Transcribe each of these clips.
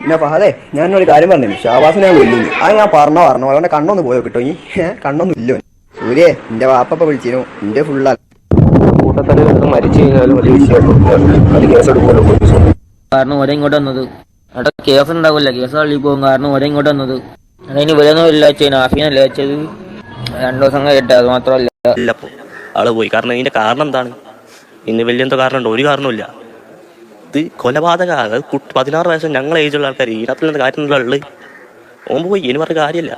പിന്നെ ഫഹദേ ഞാൻ ഒരു കാര്യം പറഞ്ഞു ഷാബാസിനെ ഞാൻ കൊല്ലുന്നു അത് ഞാൻ പറഞ്ഞോ പറഞ്ഞോ. അവന്റെ കണ്ണൊന്ന് പോയോ കിട്ടോ ഈ കണ്ണൊന്നും ഇല്ലോ സൂര്യേ എന്റെ വാപ്പ വിളിച്ചിരുന്നു. എന്റെ ഫുള്ള കൂട്ടത്തൽ മരിച്ചു കഴിഞ്ഞാലും വലിയ വിഷയമാണ് കാരണം ഒരേ ഇങ്ങോട്ട് വന്നത്. അവിടെ കേസ് ഉണ്ടാവില്ല. കേസ് തള്ളി പോകും. കാരണം ഒരേ ഇങ്ങോട്ട് വന്നത്. അതിന് ഇവരൊന്നും ഇല്ല വെച്ചാൽ നാഫീനല്ല വെച്ചത്? രണ്ടു ദിവസം കഴിയട്ടെ അത് മാത്രമല്ല. ആൾ പോയി. കാരണം ഇതിന്റെ കാരണം എന്താണ്? ഇന്ന് വലിയ എന്തോ കാരണമുണ്ടോ. ഒരു കാരണമില്ല ഇത് കൊലപാതക കുട്ടി പതിനാറ് വയസ്സ് ഞങ്ങൾ ഏജുള്ള ആൾക്കാർ ഇതിനകത്തുള്ള കാര്യം ഓൻ പോയി ഇനി പറഞ്ഞ കാര്യമില്ല.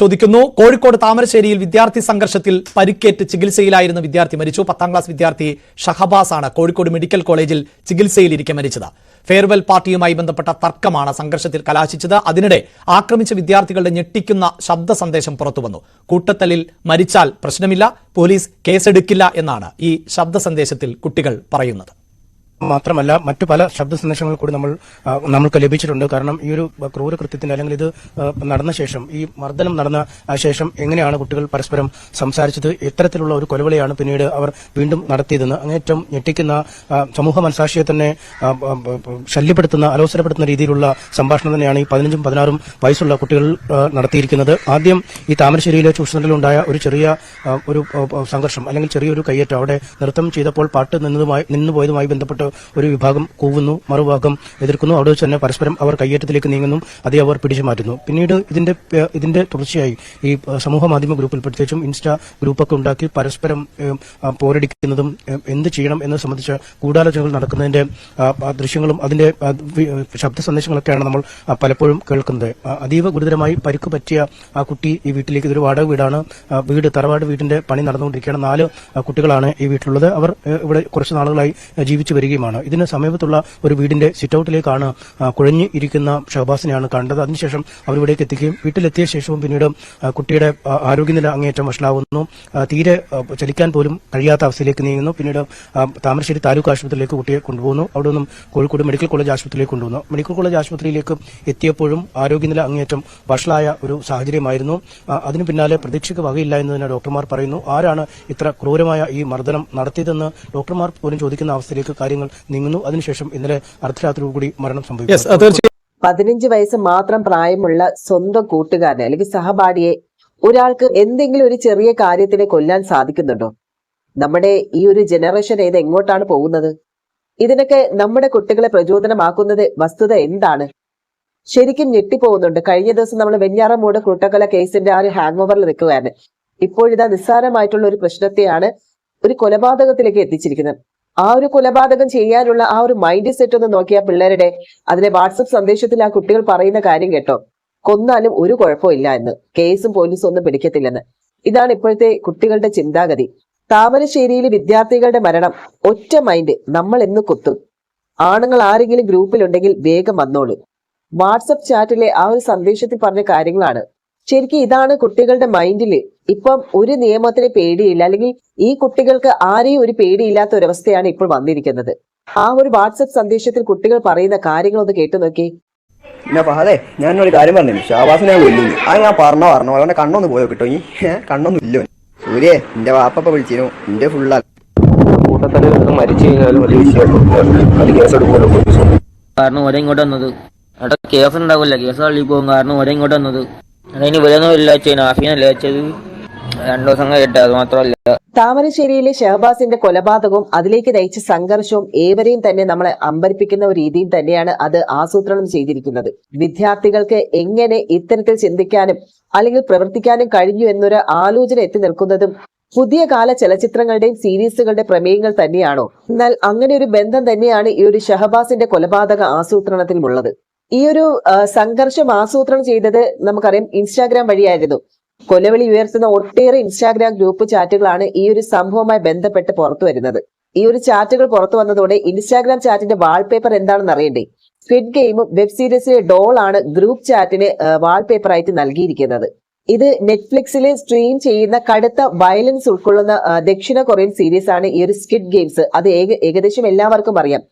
ചോദിക്കുന്നു കോഴിക്കോട് താമരശ്ശേരിയിൽ വിദ്യാർത്ഥി സംഘർഷത്തിൽ പരിക്കേറ്റ് ചികിത്സയിലായിരുന്ന വിദ്യാർത്ഥി മരിച്ചു. പത്താം ക്ലാസ് വിദ്യാർത്ഥി ഷഹബാസ് ആണ് കോഴിക്കോട് മെഡിക്കൽ കോളേജിൽ ചികിത്സയിലിരിക്കെ മരിച്ചത്. ഫെയർവെൽ പാർട്ടിയുമായി ബന്ധപ്പെട്ട തർക്കമാണ് സംഘർഷത്തിൽ കലാശിച്ചത്. അതിനിടെ ആക്രമിച്ച വിദ്യാർത്ഥികളുടെ ഞെട്ടിക്കുന്ന ശബ്ദ സന്ദേശം പുറത്തുവന്നു. കൂട്ടത്തലിൽ മരിച്ചാൽ പ്രശ്നമില്ല പോലീസ് കേസെടുക്കില്ല എന്നാണ് ഈ ശബ്ദ സന്ദേശത്തിൽ കുട്ടികൾ പറയുന്നത്. മാത്രമല്ല മറ്റു പല ശബ്ദ സന്ദേശങ്ങൾ കൂടി നമ്മൾ നമ്മൾക്ക് ലഭിച്ചിട്ടുണ്ട്. കാരണം ഈ ഒരു ക്രൂരകൃത്യത്തിന്റെ അല്ലെങ്കിൽ ഇത് നടന്ന ശേഷം ഈ മർദ്ദനം നടന്ന ശേഷം എങ്ങനെയാണ് കുട്ടികൾ പരസ്പരം സംസാരിച്ചത്? ഇത്തരത്തിലുള്ള ഒരു കൊലവിളിയാണ് പിന്നീട് അവർ വീണ്ടും നടത്തിയതെന്ന്. അങ്ങേറ്റം ഞെട്ടിക്കുന്ന സമൂഹ മനസാക്ഷിയെ തന്നെ ശല്യപ്പെടുത്തുന്ന അലോസരപ്പെടുത്തുന്ന രീതിയിലുള്ള സംഭാഷണം തന്നെയാണ് ഈ പതിനഞ്ചും പതിനാറും വയസ്സുള്ള കുട്ടികൾ നടത്തിയിരിക്കുന്നത്. ആദ്യം ഈ താമരശ്ശേരിയിലെ ചൂഷണത്തിലുണ്ടായ ഒരു ചെറിയ ഒരു സംഘർഷം അല്ലെങ്കിൽ ചെറിയൊരു കയ്യേറ്റം അവിടെ നൃത്തം ചെയ്തപ്പോൾ പാട്ട് നിന്നതുമായി നിന്നുപോയതുമായി ബന്ധപ്പെട്ട് ഒരു വിഭാഗം കൂവുന്നു മറുഭാഗം എതിർക്കുന്നു. അവിടെ വെച്ച് തന്നെ പരസ്പരം അവർ കയ്യേറ്റത്തിലേക്ക് നീങ്ങുന്നു. അതേ അവർ പിടിച്ചു മാറ്റുന്നു. പിന്നീട് ഇതിന്റെ ഇതിന്റെ തുടർച്ചയായി ഈ സമൂഹ മാധ്യമ ഗ്രൂപ്പിൽ പ്രത്യേകിച്ചും ഇൻസ്റ്റാ ഗ്രൂപ്പൊക്കെ ഉണ്ടാക്കി പരസ്പരം പോരടിക്കുന്നതും എന്ത് ചെയ്യണം എന്ന് സംബന്ധിച്ച ഗൂഢാലോചനകൾ നടക്കുന്നതിന്റെ ദൃശ്യങ്ങളും അതിന്റെ ശബ്ദ സന്ദേശങ്ങളൊക്കെയാണ് നമ്മൾ പലപ്പോഴും കേൾക്കുന്നത്. അതീവ ഗുരുതരമായി പരിക്ക് പറ്റിയ ആ കുട്ടി ഈ വീട്ടിലേക്ക് ഇതൊരു വാടക വീടാണ്. വീട് തറവാട് വീടിന്റെ പണി നടന്നുകൊണ്ടിരിക്കുകയാണ്. നാല് കുട്ടികളാണ് ഈ വീട്ടിലുള്ളത്. അവർ ഇവിടെ കുറച്ച് നാളുകളായി ജീവിച്ചു ജീവിച്ചു വരികയുമാണ് ഇതിന് സമീപത്തുള്ള ഒരു വീടിന്റെ സിറ്റൌട്ടിലേക്കാണ് കുഴഞ്ഞു ഇരിക്കുന്ന ഷഹബാസിനെയാണ് കണ്ടത്. അതിനുശേഷം അവരിവിടേക്ക് എത്തിക്കുകയും വീട്ടിലെത്തിയ ശേഷവും പിന്നീട് കുട്ടിയുടെ ആരോഗ്യനില അങ്ങേയറ്റം വഷളാവുന്നു. തീരെ ചലിക്കാൻ പോലും കഴിയാത്ത അവസ്ഥയിലേക്ക് നീങ്ങുന്നു. പിന്നീട് താമരശ്ശേരി താലൂക്ക് ആശുപത്രിയിലേക്ക് കുട്ടിയെ കൊണ്ടുപോകുന്നു. അവിടെ നിന്നും കോഴിക്കോട് മെഡിക്കൽ കോളേജ് ആശുപത്രിയിലേക്ക് കൊണ്ടുപോകുന്നു മെഡിക്കൽ കോളേജ് ആശുപത്രിയിലേക്ക് എത്തിയപ്പോഴും ആരോഗ്യനില അങ്ങേയറ്റം വഷളായ ഒരു സാഹചര്യമായിരുന്നു. അതിന് പിന്നാലെ പ്രതീക്ഷയ്ക്ക് വകയില്ല എന്ന് തന്നെ ഡോക്ടർമാർ പറയുന്നു. ആരാണ് ഇത്ര ക്രൂരമായ ഈ മർദ്ദനം നടത്തിയതെന്ന് ഡോക്ടർമാർ പോലും ചോദിക്കുന്ന അവസ്ഥയിലേക്ക് കാര്യങ്ങൾ നീങ്ങുന്നു. അതിനുശേഷം ഇന്നലെ അർദ്ധരാത്രിയോടുകൂടി മരണം സംഭവിച്ചു പതിനഞ്ച് വയസ്സ് മാത്രം പ്രായമുള്ള സ്വന്തം കൂട്ടുകാരനെ അല്ലെങ്കിൽ സഹപാഠിയെ ഒരാൾക്ക് എന്തെങ്കിലും ഒരു ചെറിയ കാര്യത്തിനെ കൊല്ലാൻ സാധിക്കുന്നുണ്ടോ? നമ്മുടെ ഈ ഒരു ജനറേഷൻ ഏത് എങ്ങോട്ടാണ് പോകുന്നത്? ഇതിനൊക്കെ നമ്മുടെ കുട്ടികളെ പ്രചോദനമാക്കുന്നത് വസ്തുത എന്താണ്? ശരിക്കും ഞെട്ടിപ്പോകുന്നുണ്ട്. കഴിഞ്ഞ ദിവസം നമ്മൾ വെഞ്ഞാറമൂട് കൂട്ടക്കൊല കേസിന്റെ ആ ഒരു ഹാങ് ഓവറിൽ നിൽക്കുകയാണ് ഇപ്പോഴിതാ നിസ്സാരമായിട്ടുള്ള ഒരു പ്രശ്നത്തെയാണ് ഒരു കൊലപാതകത്തിലേക്ക് എത്തിച്ചിരിക്കുന്നത്. ആ ഒരു കൊലപാതകം ചെയ്യാനുള്ള ആ ഒരു മൈൻഡ് സെറ്റ് ഒന്ന് നോക്കിയ പിള്ളേരുടെ അതിലെ വാട്സപ്പ് സന്ദേശത്തിൽ ആ കുട്ടികൾ പറയുന്ന കാര്യം കേട്ടോ. കൊന്നാലും ഒരു കുഴപ്പമില്ല എന്ന്. കേസും പോലീസും ഒന്നും പിടിക്കത്തില്ലെന്ന്. ഇതാണ് ഇപ്പോഴത്തെ കുട്ടികളുടെ ചിന്താഗതി. താമരശ്ശേരിയിലെ വിദ്യാർത്ഥികളുടെ മരണം ഒറ്റ മൈൻഡ് നമ്മൾ എന്ന് കുത്തും. ആണുങ്ങൾ ആരെങ്കിലും ഗ്രൂപ്പിലുണ്ടെങ്കിൽ വേഗം വന്നോളൂ. വാട്സപ്പ് ചാറ്റിലെ ആ ഒരു സന്ദേശത്തിൽ പറഞ്ഞ കാര്യങ്ങളാണ്. ശരിക്കും ഇതാണ് കുട്ടികളുടെ മൈൻഡിൽ. ഇപ്പം ഒരു നിയമത്തിന് പേടിയില്ല അല്ലെങ്കിൽ ഈ കുട്ടികൾക്ക് ആരെയും ഒരു പേടിയില്ലാത്ത ഒരവസ്ഥയാണ് ഇപ്പോൾ വന്നിരിക്കുന്നത്. ആ ഒരു വാട്സപ്പ് സന്ദേശത്തിൽ കുട്ടികൾ പറയുന്ന കാര്യങ്ങൾ ഒന്ന് കേട്ടു നോക്കി. ഞാനൊരു ഞാൻ ഒരു കാര്യം പറഞ്ഞു ഷാബാസിനെ ഞാൻ കൊല്ലുന്നു അത് ഞാൻ പറഞ്ഞോ പറഞ്ഞോ അവന്റെ കണ്ണൊന്ന് പോയോ കിട്ടോ ഈ കണ്ണൊന്നും ഇല്ലോ. സൂര്യേ എന്റെ വാപ്പ വിളിച്ചിരുന്നു എന്റെ ഫുള്ള കൂട്ടത്തൽ മരിച്ചു കഴിഞ്ഞാലും വലിയ അത് പോലീസ്. കാരണം ഒരേ ഇങ്ങോട്ട് വന്നത്. അവിടെ കേസ് ഉണ്ടാവില്ല കേസ് തള്ളി പോകും. കാരണം ഒരേ ഇങ്ങോട്ട് വന്നത്. അതിന് ഇവരൊന്നും ഇല്ല വെച്ചാൽ നാഫീനല്ല വെച്ചത്? രണ്ടു ദിവസം കഴിയട്ടെ അത് മാത്രമല്ല. താമരശ്ശേരിയിലെ ഷഹബാസിന്റെ കൊലപാതകവും അതിലേക്ക് നയിച്ച സംഘർഷവും ഏവരെയും തന്നെ നമ്മളെ അമ്പരിപ്പിക്കുന്ന ഒരു രീതിയിൽ തന്നെയാണ് അത് ആസൂത്രണം ചെയ്തിരിക്കുന്നത്. വിദ്യാർത്ഥികൾക്ക് എങ്ങനെ ഇത്തരത്തിൽ ചിന്തിക്കാനും അല്ലെങ്കിൽ പ്രവർത്തിക്കാനും കഴിഞ്ഞു എന്നൊരു ആലോചന എത്തി നിൽക്കുന്നതും പുതിയ കാല ചലച്ചിത്രങ്ങളുടെയും സീരീസുകളുടെ പ്രമേയങ്ങൾ തന്നെയാണോ. എന്നാൽ അങ്ങനെ ഒരു ബന്ധം തന്നെയാണ് ഈ ഒരു ഷഹബാസിന്റെ കൊലപാതക ആസൂത്രണത്തിലുമുള്ളത് ഈ ഒരു സംഘർഷം ആസൂത്രണം ചെയ്തത് നമുക്കറിയാം ഇൻസ്റ്റാഗ്രാം വഴിയായിരുന്നു. കൊലവിളി ഉയർത്തുന്ന ഒട്ടേറെ ഇൻസ്റ്റാഗ്രാം ഗ്രൂപ്പ് ചാറ്റുകളാണ് ഈ ഒരു സംഭവവുമായി ബന്ധപ്പെട്ട് പുറത്തു വരുന്നത്. ഈ ഒരു ചാറ്റുകൾ പുറത്തു വന്നതോടെ ഇൻസ്റ്റാഗ്രാം ചാറ്റിന്റെ വാൾപേപ്പർ എന്താണെന്ന് അറിയണ്ടേ? സ്ക്വിഡ് ഗെയിമും വെബ് സീരീസിലെ ഡോൾ ആണ് ഗ്രൂപ്പ് ചാറ്റിന് വാൾപേപ്പർ ആയിട്ട് നൽകിയിരിക്കുന്നത്. ഇത് നെറ്റ്ഫ്ലിക്സിൽ സ്ട്രീം ചെയ്യുന്ന കടുത്ത വയലൻസ് ഉൾക്കൊള്ളുന്ന ദക്ഷിണ കൊറിയൻ സീരീസ് ആണ് ഈ ഒരു സ്കിഡ് ഗെയിംസ് അത് ഏകദേശം എല്ലാവർക്കും അറിയാം.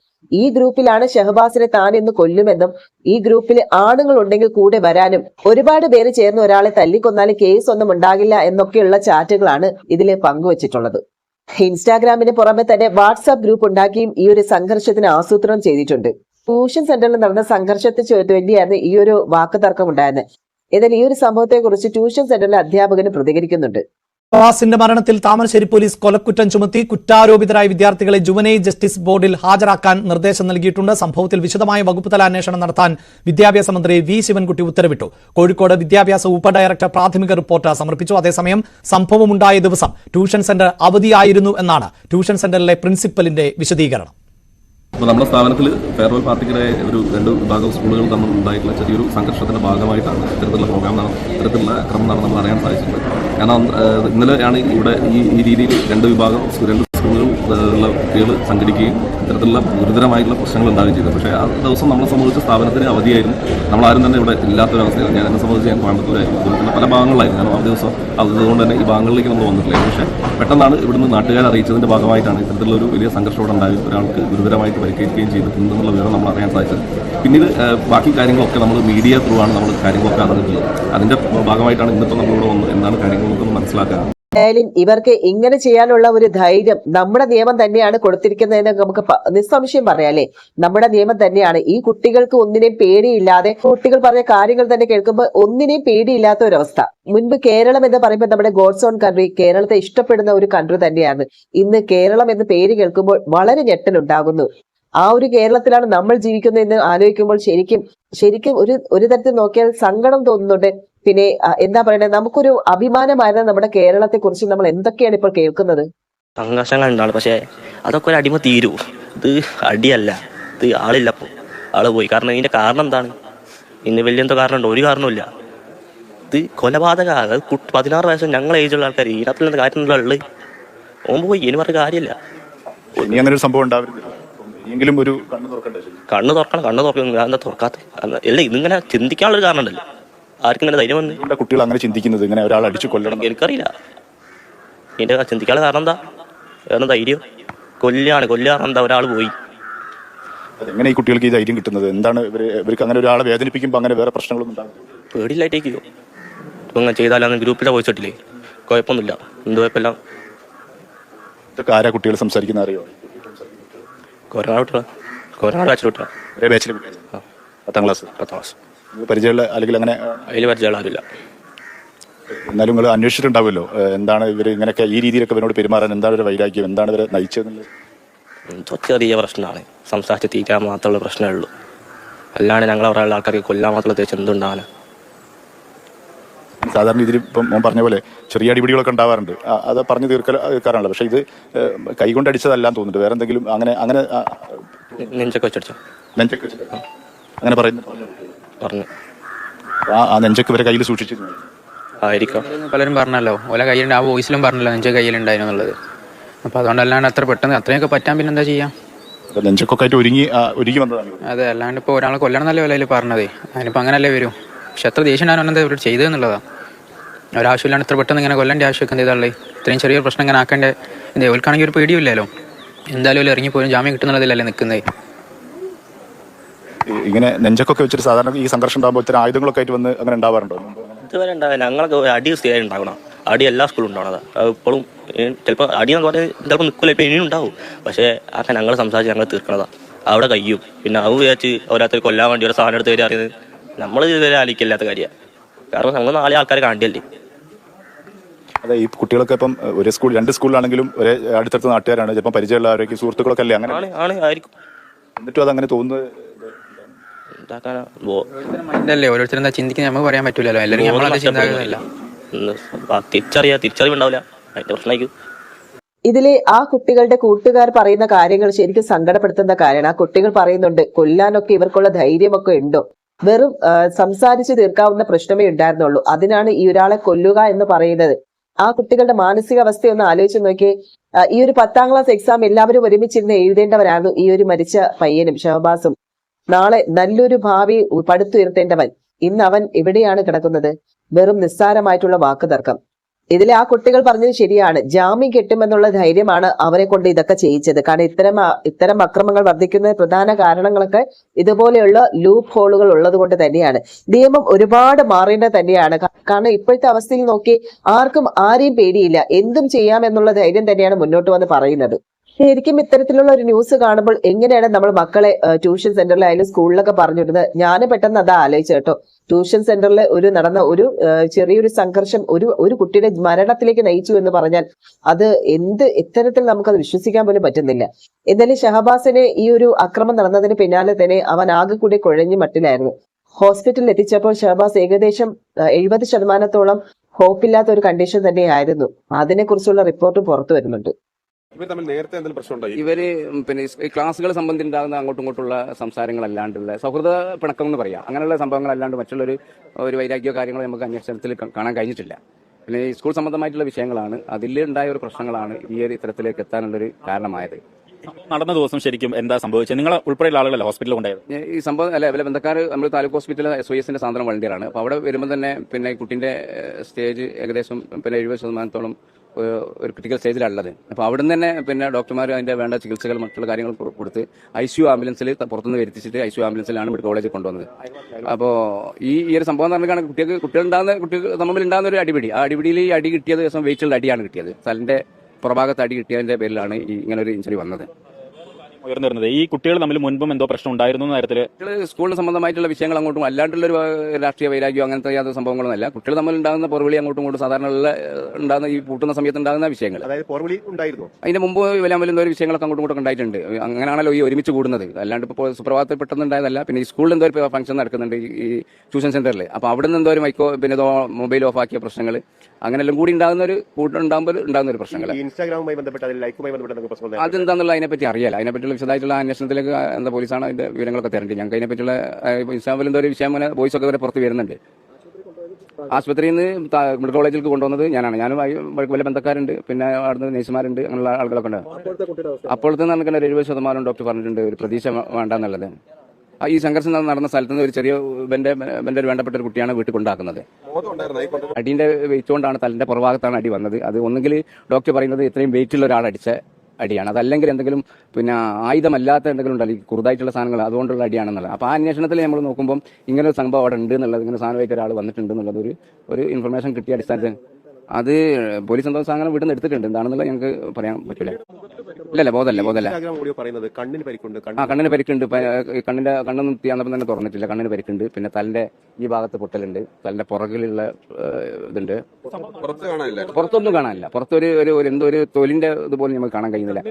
ഈ ഗ്രൂപ്പിലാണ് ഷഹബാസിനെ താൻ എന്ന് കൊല്ലുമെന്നും ഈ ഗ്രൂപ്പിൽ ആണുങ്ങൾ ഉണ്ടെങ്കിൽ കൂടെ വരാനും ഒരുപാട് പേര് ചേർന്ന് ഒരാളെ തല്ലിക്കൊന്നാലും കേസ് ഒന്നും ഉണ്ടാകില്ല എന്നൊക്കെയുള്ള ചാറ്റുകളാണ് ഇതിൽ പങ്കുവച്ചിട്ടുള്ളത്. ഇൻസ്റ്റാഗ്രാമിന് പുറമെ തന്നെ വാട്സാപ്പ് ഗ്രൂപ്പ് ഉണ്ടാക്കിയും ഈ ഒരു സംഘർഷത്തിന് ആസൂത്രണം ചെയ്തിട്ടുണ്ട്. ട്യൂഷൻ സെന്ററിൽ നടന്ന സംഘർഷത്തെ വേണ്ടിയായിരുന്നു ഈ ഒരു വാക്കുതർക്കം ഉണ്ടായിരുന്നത്. എന്നാൽ ഈ ഒരു സംഭവത്തെ കുറിച്ച് ട്യൂഷൻ സെന്ററിലെ അധ്യാപകന് പ്രതികരിക്കുന്നുണ്ട്. ഷഹബാസിന്റെ മരണത്തിൽ താമരശ്ശേരി പോലീസ് കൊലക്കുറ്റം ചുമത്തി കുറ്റാരോപിതരായ വിദ്യാർത്ഥികളെ ജുവനൈൽ ജസ്റ്റിസ് ബോർഡിൽ ഹാജരാക്കാൻ നിർദ്ദേശം നൽകിയിട്ടുണ്ട്. സംഭവത്തിൽ വിശദമായ വകുപ്പ് തല അന്വേഷണം നടത്താൻ വിദ്യാഭ്യാസ മന്ത്രി വി ശിവൻകുട്ടി ഉത്തരവിട്ടു. കോഴിക്കോട് വിദ്യാഭ്യാസ ഉപഡയറക്ടർ പ്രാഥമിക റിപ്പോർട്ട് സമർപ്പിച്ചു. അതേസമയം സംഭവമുണ്ടായ ദിവസം ട്യൂഷൻ സെന്റർ അവധിയായിരുന്നു എന്നാണ് ട്യൂഷൻ സെന്ററിലെ പ്രിൻസിപ്പലിന്റെ വിശദീകരണം. അപ്പോൾ നമ്മുടെ സ്ഥാപനത്തിൽ ഫെയർവെൽ പാർട്ടിക്കിടെ ഒരു രണ്ട് വിഭാഗം സ്കൂളുകൾ തമ്മിൽ ഉണ്ടായിട്ടുള്ള ചെറിയൊരു സംഘർഷത്തിന്റെ ഭാഗമായിട്ടാണ് ഇത്തരത്തിലുള്ള പ്രോഗ്രാം നടന്നത് ഇത്തരത്തിലുള്ള അക്രമം നടന്ന് നമ്മൾ അറിയാൻ സാധിച്ചിട്ടുണ്ട്. കാരണം ഇന്നലെയാണ് ഇവിടെ ഈ ഈ രീതിയിൽ രണ്ട് വിഭാഗം രണ്ട് ഉള്ള കുട്ടികൾ സംഘടിക്കുകയും ഇത്തരത്തിലുള്ള ഗുരുതരമായിട്ടുള്ള പ്രശ്നങ്ങൾ ഉണ്ടാവുകയും ചെയ്തു. പക്ഷേ ആ ദിവസം നമ്മളെ സംബന്ധിച്ച സ്ഥാപനത്തിന് അവധിയായിരുന്നു. നമ്മളാരും തന്നെ ഇവിടെ ഇല്ലാത്തൊരവസ്ഥയിൽ ഞാൻ എന്നെ സംബന്ധിച്ച് ഞാൻ കോയമ്പത്തൂരായിരുന്നു. അതുപോലെ പല ഭാഗങ്ങളായിരുന്നു കാരണം ആ ദിവസം അതുകൊണ്ട് തന്നെ ഈ ഭാഗങ്ങളിലേക്ക് നമ്മൾ വന്നിട്ടില്ല. പക്ഷേ പെട്ടെന്നാണ് ഇവിടുന്ന് നാട്ടുകാർ അറിയിച്ചതിന്റെ ഭാഗമായിട്ടാണ് ഇത്തരത്തിലുള്ള ഒരു വലിയ സംഘർഷം ഉണ്ടായത്. ഒരാൾക്ക് ഗുരുതരമായിട്ട് പരിക്കേൽക്കുകയും ചെയ്തിട്ടുണ്ടെന്നുള്ള വിവരം നമ്മൾ അറിയാൻ സാധിച്ചത്. പിന്നീട് ബാക്കി കാര്യങ്ങളൊക്കെ നമ്മൾ മീഡിയ ത്രൂ ആണ് നമ്മൾ കാര്യങ്ങളൊക്കെ അറിഞ്ഞിട്ടുള്ളത്. അതിന്റെ ഭാഗമായിട്ടാണ് ഇന്നിപ്പോൾ നമ്മളിവിടെ വന്ന് എന്താണ് കാര്യങ്ങളൊക്കെ ഒന്ന് മനസ്സിലാക്കുക എന്തായാലും ഇവർക്ക് ഇങ്ങനെ ചെയ്യാനുള്ള ഒരു ധൈര്യം നമ്മുടെ നിയമം തന്നെയാണ് കൊടുത്തിരിക്കുന്നതെന്ന് നമുക്ക് നിസ്സംശയം പറയാല്ലേ നമ്മുടെ നിയമം തന്നെയാണ്. ഈ കുട്ടികൾക്ക് ഒന്നിനെയും പേടിയില്ലാതെ കുട്ടികൾ പറഞ്ഞ കാര്യങ്ങൾ തന്നെ കേൾക്കുമ്പോൾ ഒന്നിനെയും പേടിയില്ലാത്ത ഒരവസ്ഥ മുൻപ് കേരളം എന്ന് പറയുമ്പോൾ നമ്മുടെ ഗോഡ്സ് ഓൺ കൺട്രി കേരളത്തെ ഇഷ്ടപ്പെടുന്ന ഒരു കൺട്രി തന്നെയാണ്. ഇന്ന് കേരളം എന്ന് പേര് കേൾക്കുമ്പോൾ വളരെ ഞെട്ടലുണ്ടാകുന്നു. ആ ഒരു കേരളത്തിലാണ് നമ്മൾ ജീവിക്കുന്നതെന്ന് ആലോചിക്കുമ്പോൾ ശരിക്കും ശരിക്കും ഒരു ഒരു തരത്തിൽ നോക്കിയാൽ സങ്കടം തോന്നുന്നുണ്ട്. പിന്നെ എന്താ പറയണത് നമുക്കൊരു അഭിമാനമായിരുന്ന നമ്മുടെ കേരളത്തെ കുറിച്ച് നമ്മൾ എന്തൊക്കെയാണ് ഇപ്പോൾ കേൾക്കുന്നത്? സംഘർഷങ്ങൾ ഉണ്ടാവും പക്ഷേ അതൊക്കെ ഒരു അടിമ തീരൂ. ഇത് അടിയല്ല. ഇത് ആളില്ലപ്പോൾ ആൾ പോയി. കാരണം ഇതിന്റെ കാരണം എന്താണ്? ഇന്ന് വലിയ എന്തോ കാരണമുണ്ടോ. ഒരു കാരണമില്ല ഇത് കൊലപാതക അത് പതിനാറ് വയസ്സ് ഞങ്ങൾ ഏജുള്ള ആൾക്കാർ ഇതിനകത്തിൽ നിന്ന് കാര്യം ഉള്ളു ഓൻ പോയി. ഇനി പറഞ്ഞ കാര്യമില്ല. ഇനി അങ്ങനെ ഒരു സംഭവം ഉണ്ടാവരുത്. എങ്കിലും ഒരു കണ്ണു തുറക്കണ്ടേ? കണ്ണ് തുറക്കണം. കണ്ണ് തുറക്കണം. എന്താ തുറക്കാത്ത? അല്ല ഇതിങ്ങനെ ചിന്തിക്കാനുള്ളൊരു കാരണം ഉണ്ടല്ലോ. ആർക്കും ഇങ്ങനെ ധൈര്യം വന്നു. എന്തുകൊണ്ടാ കുട്ടികൾ അങ്ങനെ ചിന്തിക്കുന്നത്? ഇങ്ങനെ ഒരാൾ അടിച്ചു കൊല്ലണം? എനിക്കറിയില്ല. എന്റെ ചിന്തിക്കാനുള്ള കാരണം എന്താ? വേറെ ധൈര്യം? കൊല്ലാണ് കൊല്ലാണ്. എന്താ ഒരാൾ പോയി? എങ്ങനെ ഈ കുട്ടികൾക്ക് ഈ ധൈര്യം കിട്ടുന്നത്? എന്താണ് ഇവർക്ക് അങ്ങനെ ഒരാളെ വേദനിപ്പിക്കുമ്പോൾ അങ്ങനെ വേറെ പ്രശ്നങ്ങളൊന്നും ഉണ്ടാകുന്നത് പേടിയില്ലായിട്ടേക്കോ ഇപ്പൊ അങ്ങനെ ചെയ്താലും ഗ്രൂപ്പിലെ വോയിസ് ഇട്ടില്ലേ കുഴപ്പമൊന്നുമില്ല. എന്ത് കുഴപ്പമില്ല. ഇതൊക്കെ ആരാ കുട്ടികൾ സംസാരിക്കുന്ന അറിയോ? കൊറോണ വിട്ടാ കൊറോണ ബാച്ചിൽ വിട്ടാ ബാച്ചിൽ പത്താം ക്ലാസ് പത്താം ക്ലാസ് പരിചയമുള്ള അല്ലെങ്കിൽ അങ്ങനെ അതിൽ പരിചയമുള്ള ആരുമില്ല എന്നാലും നിങ്ങൾ അന്വേഷിച്ചിട്ടുണ്ടാവുമല്ലോ. എന്താണ് ഇവർ ഇങ്ങനെയൊക്കെ ഈ രീതിയിലൊക്കെ ഇവരോട് പെരുമാറാൻ എന്താണ് ഒരു വൈരാഗ്യം? എന്താണ് ഇവരെ നയിച്ചതെന്നുള്ളത്? ചെറിയ പ്രശ്നമാണ്. സംസാരിച്ച് തീറ്റാൻ മാത്രമുള്ള പ്രശ്നമേ ഉള്ളൂ. അല്ലാണ്ട് ഞങ്ങൾ അവരുടെ ആൾക്കാർക്ക് കൊല്ലാൻ മാത്രമുള്ള ഉദ്ദേശം എന്തുണ്ടാവാനാ? സാധാരണ ഇതിൽ ഇപ്പം മോൻ പറഞ്ഞ പോലെ ചെറിയ അടിപിടികളൊക്കെ ഉണ്ടാവാറുണ്ട്. അത് പറഞ്ഞു തീർക്കൽ തീർക്കാറാണല്ലോ പക്ഷേ ഇത് കൈകൊണ്ട് അടിച്ചതല്ലാന്ന് തോന്നുന്നുണ്ട്. വേറെ എന്തെങ്കിലും അങ്ങനെ അങ്ങനെ നെഞ്ചൊക്കെ വെച്ചടിച്ചോ? നെഞ്ചൊക്കെ വെച്ചിട്ടോ. അങ്ങനെ പറയുന്നു പറഞ്ഞു. ആ നെഞ്ചൊക്കെ ഇവരെ കയ്യിൽ സൂക്ഷിച്ചിരുന്നു. ആയിരിക്കും. പലരും പറഞ്ഞല്ലോ. ഓല കയ്യിലുണ്ട് ആ വോയിസിലും പറഞ്ഞല്ലോ നെഞ്ച കയ്യിലുണ്ടായിരുന്നു എന്നുള്ളത്. അപ്പോൾ അതുകൊണ്ടല്ലാണ്ട് അത്ര പെട്ടെന്ന് അത്രയൊക്കെ പറ്റാൻ പിന്നെ എന്താ ചെയ്യാം? അപ്പൊ നെഞ്ചൊക്കെ ആയിട്ട് ഒരുങ്ങി ഒരുങ്ങി വന്നതാണ് അതെ അല്ലാണ്ട് ഇപ്പോൾ ഒരാളെ കൊല്ലണം എന്നല്ലേ ഓലയിൽ പറഞ്ഞതേ. അതിനിപ്പോൾ അങ്ങനല്ലേ വരും. പക്ഷെ എത്ര ദേഷ്യം ഞാൻ എന്താ ഇവരോട് ചെയ്തതെന്നുള്ളതാണ് ഒരാവശ്യമില്ലാണ്ട് ഇത്ര പെട്ടെന്ന് ഇങ്ങനെ കൊല്ലേണ്ട ആവശ്യമൊക്കെ എന്ത് ചെയ്താളേ ഇത്രയും ചെറിയൊരു പ്രശ്നം ഇങ്ങനെ ആക്കേണ്ട ഇത് ഇവൾക്കാണെങ്കിൽ ഒരു പേടിയില്ലല്ലോ എന്തായാലും ഇറങ്ങി പോലും ജാമ്യം കിട്ടുന്നുള്ളതിലല്ലേ നിൽക്കുന്നത് ഇങ്ങനെ നെഞ്ചക്കൊക്കെ വെച്ചിട്ട് സാധാരണ ഈ സംഘർഷം ഉണ്ടാകുമ്പോൾ ഇത്തരം ആയുധങ്ങളൊക്കെ ആയിട്ട് വന്ന് അങ്ങനെ ഉണ്ടാവാറുണ്ടോ? ഇതുവരെ ഉണ്ടാവില്ല. ഞങ്ങളൊക്കെ അടി സ്ഥിരമായി ഉണ്ടാവണം. അടി എല്ലാ സ്കൂളും ഉണ്ടാവണത് അത് ഇപ്പോഴും ചിലപ്പോൾ അടി എന്ന് പറഞ്ഞാൽ ചിലപ്പോൾ നിൽക്കില്ല. ഇപ്പം ഇനിയും ഉണ്ടാവും. പക്ഷേ അതൊക്കെ ഞങ്ങൾ സംസാരിച്ച് ഞങ്ങൾ തീർക്കണതാ. അവിടെ കയ്യും. പിന്നെ അവ വിചാരിച്ച് ഓരോരുത്തർ കൊല്ലാൻ വേണ്ടി ഒരു സാധനം എടുത്ത് വരെ അറിയുന്നത് നമ്മൾ ഇതുവരെ ആലിക്കില്ലാത്ത കാര്യമാണ് കാരണം ഞങ്ങൾ നാല് ആൾക്കാരെ കാണ്ടിയല്ലേ അതെ ഈ കുട്ടികളൊക്കെ ഇപ്പം ഒരേ സ്കൂൾ രണ്ട് സ്കൂളിലാണെങ്കിലും ഒരേ അടുത്തടുത്ത നാട്ടുകാരാണ്. ചിലപ്പോൾ പരിചയമുള്ളവരൊക്കെ സുഹൃത്തുക്കളൊക്കെ അല്ലേ? അങ്ങനെ ആണ് ആണ് ആയിരിക്കും. എന്നിട്ടും അതങ്ങനെ തോന്നുന്നത്? മൈൻഡല്ലേ ഓരോരുത്തരും എന്താ ചിന്തിക്കുന്നത് നമുക്ക് പറയാൻ പറ്റൂലല്ലോ. എല്ലാവരും നമ്മളത് തിരിച്ചറിയാ തിരിച്ചറിവുണ്ടാവില്ല അതിന്റെ പ്രശ്നമായിരിക്കും. ഇതിലെ ആ കുട്ടികളുടെ കൂട്ടുകാർ പറയുന്ന കാര്യങ്ങൾ ശരിക്കും സങ്കടപ്പെടുത്തുന്ന കാര്യമാണ്. ആ കുട്ടികൾ പറയുന്നുണ്ട് കൊല്ലാനൊക്കെ ഇവർക്കുള്ള ധൈര്യമൊക്കെ ഉണ്ടോ? വെറും സംസാരിച്ചു സംസാരിച്ച് തീർക്കാവുന്ന പ്രശ്നമേ ഉണ്ടായിരുന്നുള്ളൂ. അതിനാണ് ഈ ഒരാളെ കൊല്ലുക എന്ന് പറയുന്നത്. ആ കുട്ടികളുടെ മാനസികാവസ്ഥ ഒന്ന് ആലോചിച്ച് നോക്കി ഈ ഒരു പത്താം ക്ലാസ് എക്സാം എല്ലാവരും ഒരുമിച്ചിരുന്ന് എഴുതേണ്ടവരായിരുന്നു ഈ ഒരു മരിച്ച പയ്യനും ഷഹബാസും. നാളെ നല്ലൊരു ഭാവി പടുത്തുയർത്തേണ്ടവൻ. ഇന്ന് അവൻ എവിടെയാണ് കിടക്കുന്നത്? വെറും നിസ്സാരമായിട്ടുള്ള വാക്ക് തർക്കം. ഇതിലെ ആ കുട്ടികൾ പറഞ്ഞത് ശരിയാണ്. ജാമ്യം കിട്ടുമെന്നുള്ള ധൈര്യമാണ് അവരെ കൊണ്ട് ഇതൊക്കെ ചെയ്യിച്ചത്. കാരണം ഇത്തരം ഇത്തരം അക്രമങ്ങൾ വർദ്ധിക്കുന്ന പ്രധാന കാരണങ്ങളൊക്കെ ഇതുപോലെയുള്ള ലൂപ്പ് ഹോളുകൾ ഉള്ളത് കൊണ്ട് തന്നെയാണ്. നിയമം ഒരുപാട് മാറേണ്ടത് തന്നെയാണ്. കാരണം ഇപ്പോഴത്തെ അവസ്ഥയിൽ നോക്കി ആർക്കും ആരെയും പേടിയില്ല. എന്തും ചെയ്യാമെന്നുള്ള ധൈര്യം തന്നെയാണ് മുന്നോട്ട് വന്ന് പറയുന്നത്. ശരിക്കും ഇത്തരത്തിലുള്ള ഒരു ന്യൂസ് കാണുമ്പോൾ എങ്ങനെയാണ് നമ്മൾ മക്കളെ ട്യൂഷൻ സെന്ററിലായാലും സ്കൂളിലൊക്കെ പറഞ്ഞിരുന്നത് ഞാൻ പെട്ടെന്ന് അത് ആലോചിച്ചു കേട്ടോ. ട്യൂഷൻ സെന്ററിൽ ഒരു നടന്ന ഒരു ചെറിയൊരു സംഘർഷം ഒരു ഒരു കുട്ടിയുടെ മരണത്തിലേക്ക് നയിച്ചു എന്ന് പറഞ്ഞാൽ അത് എന്ത് ഇത്തരത്തിൽ നമുക്കത് വിശ്വസിക്കാൻ പോലും പറ്റുന്നില്ല. എന്നാലും ഷഹബാസിനെ ഈ ഒരു അക്രമം നടന്നതിന് പിന്നാലെ തന്നെ അവൻ ആകെ കൂടി കുഴഞ്ഞു മട്ടിലായിരുന്നു. ഹോസ്പിറ്റലിൽ എത്തിച്ചപ്പോൾ ഷഹബാസ് ഏകദേശം എഴുപത് ശതമാനത്തോളം ഹോപ്പില്ലാത്ത ഒരു കണ്ടീഷൻ തന്നെയായിരുന്നു. അതിനെക്കുറിച്ചുള്ള റിപ്പോർട്ട് പുറത്തു വരുന്നുണ്ട്. ഇവർ തമ്മിൽ നേരത്തെ എന്തെങ്കിലും പ്രശ്നമുണ്ടായി ഇവർ പിന്നെ ഈ ക്ലാസ്സുകൾ സംബന്ധിച്ചുണ്ടാകുന്ന അങ്ങോട്ടും ഇങ്ങോട്ടുള്ള സംസാരങ്ങളല്ലാണ്ടുള്ള സൗഹൃദ പിണക്കം എന്ന് പറയാം. അങ്ങനെയുള്ള സംഭവങ്ങളല്ലാണ്ട് മറ്റുള്ളൊരു ഒരു വൈരാഗ്യോ കാര്യങ്ങളോ നമുക്ക് അന്വേഷണത്തിൽ കാണാൻ കഴിഞ്ഞിട്ടില്ല. പിന്നെ ഈ സ്കൂൾ സംബന്ധമായിട്ടുള്ള വിഷയങ്ങളാണ് അതിലുണ്ടായ ഒരു പ്രശ്നങ്ങളാണ് ഈ ഒരു ഇത്തരത്തിലേക്ക് എത്താനുള്ളൊരു കാരണമായത്. നടന്ന ദിവസം ശരിക്കും എന്താ സംഭവിച്ചത്? നിങ്ങൾ ഉൾപ്പെടെയുള്ള ആളുകളല്ല ഹോസ്പിറ്റലിൽ ഉണ്ടായത് ഈ സംഭവം അല്ല ഇവരെ ബന്ധക്കാർ നമ്മൾ താലൂക്ക് ഹോസ്പിറ്റൽ എസ് ഒ എസിന്റെ സാധനം വളണ്ടിയറാണ് അപ്പോൾ അവിടെ വരുമ്പോൾ തന്നെ പിന്നെ കുട്ടിന്റെ സ്റ്റേജ് ഏകദേശം പിന്നെ എഴുപത് ശതമാനത്തോളം ഒരു ക്രിട്ടിക്കൽ സ്റ്റേജിലുള്ളത് അപ്പോൾ അവിടെ നിന്ന് തന്നെ പിന്നെ ഡോക്ടർമാർ അതിന്റെ വേണ്ട ചികിത്സകൾ മറ്റുള്ള കാര്യങ്ങൾ കൊടുത്ത് ഐ സി യു ആംബുലൻസിൽ പുറത്തുനിന്ന് വരുത്തിച്ചിട്ട് ഐ സി യു ആംബുലൻസിലാണ് മെഡിക്കൽ കോളേജിൽ കൊണ്ടുവന്നത്. അപ്പോൾ ഈ ഈ ഒരു സംഭവം എന്ന് പറഞ്ഞാൽ കുട്ടികൾക്ക് കുട്ടികളുണ്ടാകുന്ന കുട്ടികൾ തമ്മിൽ ഉണ്ടാകുന്ന ഒരു അടിപിടി. ആ അടിപിടിയിൽ ഈ അടി കിട്ടിയത് ദിവസം വെയിറ്റുള്ള അടിയാണ് കിട്ടിയത്. തലിന്റെ പുറഭാഗത്ത് അടി കിട്ടിയതിന്റെ പേരിലാണ് ഈ ഇങ്ങനെ ഒരു ഇഞ്ചുറി വന്നത്. ഉയർന്നു വരുന്നത്. ഈ കുട്ടികൾ തമ്മിൽ മുൻപും എന്തോ പ്രശ്നം ഉണ്ടായിരുന്നു കാര്യത്തിൽ സ്കൂളിന് സംബന്ധമായിട്ടുള്ള വിഷയങ്ങൾ അങ്ങോട്ടും അല്ലാണ്ടുള്ള ഒരു രാഷ്ട്രീയ വൈരാഗ്യം അങ്ങനത്തെ യാതൊരു സംഭവങ്ങളൊന്നുമല്ല. കുട്ടികൾ തമ്മിൽ ഉണ്ടാകുന്ന പോർവിളി അങ്ങോട്ടും ഇങ്ങോട്ടും സാധാരണ ഉള്ള ഉണ്ടാകുന്ന ഈ പൂട്ടുന്ന സമയത്ത് ഉണ്ടാകുന്ന വിഷയങ്ങൾ അതായത് പോർവിളി ഉണ്ടായിരുന്നു? അതിന്റെ മുമ്പ് വലിയ വലിയ ഒരു വിഷയങ്ങളൊക്കെ അങ്ങോട്ടും ഇങ്ങോട്ടും ഉണ്ടായിട്ടുണ്ട്. അങ്ങനെയാണല്ലോ ഈ ഒരുമിച്ച് കൂടുന്നത്. അല്ലാണ്ട് ഇപ്പോൾ സുപ്രഭാതത്തിൽ പെട്ടെന്ന് ഉണ്ടായതല്ല പിന്നെ ഈ സ്കൂളിൽ എന്തോ ഒരു ഫംഗ്ഷൻ നടക്കുന്നുണ്ട് ഈ- ഈ ട്യൂഷൻ സെന്ററിൽ അപ്പോൾ അവിടെ നിന്ന് എന്തോ ഒരു മൈക്കോ പിന്നെ മൊബൈൽ ഓഫ് ആക്കിയ പ്രശ്നങ്ങൾ അങ്ങനെ എല്ലാം കൂടി ഉണ്ടാകുന്ന ഒരു കൂട്ടുണ്ടാകുമ്പോൾ ഉണ്ടാകുന്ന ഒരു പ്രശ്നങ്ങൾ ഇൻസ്റ്റാഗ്രാമുമായി ബന്ധപ്പെട്ട് അതിൽ ലൈക്കുമായി ബന്ധപ്പെട്ട പ്രശ്നം അതെന്താന്നുള്ള അതിനെപ്പറ്റി അറിയാല അതിനെപ്പറ്റിയുള്ള വിശദമായിട്ടുള്ള അന്വേഷണത്തിലേക്ക് എന്താ പോലീസാണ് അതിന്റെ വിവരങ്ങളൊക്കെ തരേണ്ടത്. ഞങ്ങൾക്ക് അതിനെപ്പറ്റിയുള്ള ഇൻസ്റ്റാമിൽ എന്തോ ഒരു വിഷയം അങ്ങനെ വോയിസ് ഒക്കെ വരെ പുറത്ത് വരുന്നുണ്ട്. ആശുപത്രിയിൽ നിന്ന് മെഡിക്കൽ കോളേജിലേക്ക് കൊണ്ടുവന്നത് ഞാനാണ്. ഞാനും ആയി വലിയ ബന്ധക്കാരുണ്ട്. പിന്നെ അവിടുന്ന് നേഴ്സുമാരുണ്ട്. അങ്ങനെയുള്ള ആളുകളൊക്കെ ഉണ്ട്. അപ്പോഴത്തെ നമുക്ക് ഒരു എഴുപത് ശതമാനം ഡോക്ടർ പറഞ്ഞിട്ടുണ്ട് ഒരു പ്രതീക്ഷ വേണ്ടെന്നുള്ളത്. ഈ സംഘർഷം നടന്ന സ്ഥലത്ത് നിന്ന് ഒരു ചെറിയ ബെന്റെ ഒരു വേണ്ടപ്പെട്ട ഒരു കുട്ടിയാണ് വീട്ടിൽ കൊണ്ടാക്കുന്നത്. അടിന്റെ വെയിറ്റ് കൊണ്ടാണ് തലിന്റെ പുറഭാഗത്താണ് അടി വന്നത്. അത് ഒന്നുകിൽ ഡോക്ടർ പറയുന്നത് ഇത്രയും വെയിറ്റുള്ള ഒരാൾ അടിച്ച അടിയാണ്. അതല്ലെങ്കിൽ എന്തെങ്കിലും പിന്നെ ആയുധമല്ലാത്ത എന്തെങ്കിലും ഉണ്ടല്ലോ കുറുതായിട്ടുള്ള സാധനങ്ങൾ അതുകൊണ്ടുള്ള അടിയാണെന്നുള്ളത്. അപ്പോൾ ആ അന്വേഷണത്തിൽ നമ്മൾ നോക്കുമ്പോൾ ഇങ്ങനെ ഒരു സംഭവം അവിടെ ഉണ്ട് എന്നുള്ളത് ഇങ്ങനെ സാധനമായിട്ട് ഒരാൾ വന്നിട്ടുണ്ട് എന്നുള്ളത് ഒരു ഒരു ഇൻഫർമേഷൻ കിട്ടിയ അടിസ്ഥാനത്തിൽ അത് പോലീസ് എന്തോ സാധനം വീട്ടിൽ നിന്ന് എടുത്തിട്ടുണ്ട്. എന്താണെന്നുള്ള ഞങ്ങൾക്ക് പറയാൻ പറ്റില്ല ഇല്ലല്ല ബോധമല്ല ബോധമല്ല ഇൻസ്റ്റാഗ്രാം ഓഡിയോ പറയുന്നത് കണ്ണിന് പരിക്കുണ്ട് ആ കണ്ണിന് പരിക്കുണ്ട്. കണ്ണിന്റെ കണ്ണൊന്നും തീയാന്നപ്പം തന്നെ തുറന്നിട്ടില്ല. കണ്ണിന് പരിക്കുണ്ട്. പിന്നെ തലന്റെ ഈ ഭാഗത്ത് പൊട്ടലുണ്ട്. തലന്റെ പുറകിലുള്ള ഇതുണ്ട്. പുറത്ത് കാണാനില്ല. പുറത്തൊന്നും കാണാനില്ല. പുറത്തൊരു ഒരു ഒരു എന്തോ ഒരു തൊലിന്റെ ഇതുപോലെ നമുക്ക് കാണാൻ കഴിയുന്നില്ല.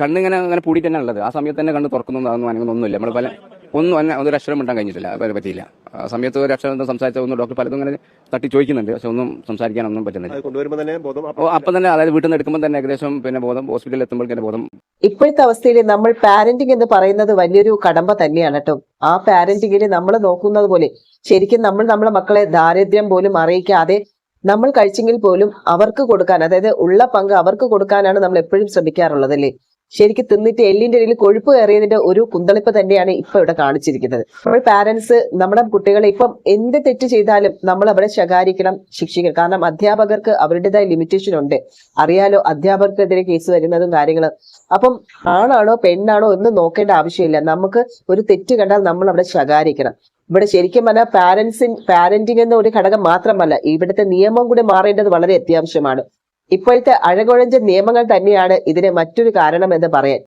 കണ്ണിങ്ങനെ അങ്ങനെ പൂടി തന്നെ ഉള്ളത്. ആ സമയത്ത് തന്നെ കണ്ണ് തുറക്കുന്നു അതൊന്നും അനങ്ങുന്നൊന്നുമില്ല നമ്മൾ പല ഒന്നും അന്ന- ഒരു അക്ഷരം ഉണ്ടാകാൻ കഴിഞ്ഞിട്ടില്ല. അത് പറ്റിയില്ല. ആ സമയത്ത് ഒരു അക്ഷരം സംസാരിച്ച ഒന്ന് ഡോക്ടർ പലതും ഇങ്ങനെ തട്ടി ചോദിക്കുന്നുണ്ട്. പക്ഷെ ഒന്നും സംസാരിക്കാനൊന്നും പറ്റുന്നില്ല. അത് കൊണ്ടുവരുമ്പോൾ തന്നെ ബോധം അപ്പം തന്നെ അതായത് വീട്ടിൽ നിന്ന് എടുക്കുമ്പോൾ തന്നെ ഏകദേശം പിന്നെ ബോധം ഹോസ്പിറ്റലിൽ എത്തുമ്പോഴേക്കും ബോധം. ഇപ്പോഴത്തെ അവസ്ഥയിൽ നമ്മൾ പാരന്റിങ് എന്ന് പറയുന്നത് വലിയൊരു കടമ്പ തന്നെയാണ് കേട്ടോ. ആ പാരന്റിങ്ങിൽ നമ്മൾ നോക്കുന്നത് പോലെ ശരിക്കും നമ്മൾ നമ്മളെ മക്കളെ ദാരിദ്ര്യം പോലും അറിയിക്കാതെ നമ്മൾ കഴിച്ചെങ്കിൽ പോലും അവർക്ക് കൊടുക്കാൻ അതായത് ഉള്ള പങ്ക് അവർക്ക് കൊടുക്കാനാണ് നമ്മൾ എപ്പോഴും ശ്രമിക്കാറുള്ളത് അല്ലേ ശരിക്കും തിന്നിട്ട് എല്ലിന്റെ ഇടയിൽ കൊഴുപ്പ് കയറിയതിന്റെ ഒരു കുന്തളിപ്പ് തന്നെയാണ് ഇപ്പൊ ഇവിടെ കാണിച്ചിരിക്കുന്നത്. നമ്മൾ പാരന്റ്സ് നമ്മുടെ കുട്ടികളെ ഇപ്പം എന്ത് തെറ്റ് ചെയ്താലും നമ്മൾ അവരെ ശകാരിക്കണം ശിക്ഷിക്കണം. കാരണം അധ്യാപകർക്ക് അവരുടേതായ ലിമിറ്റേഷൻ ഉണ്ട്. അറിയാലോ അധ്യാപകർക്കെതിരെ കേസ് വരുന്നതും കാര്യങ്ങളും. അപ്പം ആണാണോ പെണ്ണാണോ എന്ന് നോക്കേണ്ട ആവശ്യമില്ല. നമുക്ക് ഒരു തെറ്റ് കണ്ടാൽ നമ്മൾ അവിടെ ശകാരിക്കണം. ഇവിടെ ശരിക്കും പറഞ്ഞാൽ പാരന്റ്സിൻ പാരന്റിംഗ് എന്ന ഒരു ഘടകം മാത്രമല്ല ഇവിടുത്തെ നിയമം കൂടി മാറേണ്ടത് വളരെ അത്യാവശ്യമാണ്. ഇപ്പോഴത്തെ അഴകൊഴഞ്ച നിയമങ്ങൾ തന്നെയാണ് ഇതിന് മറ്റൊരു കാരണം എന്ന് പറയാൻ.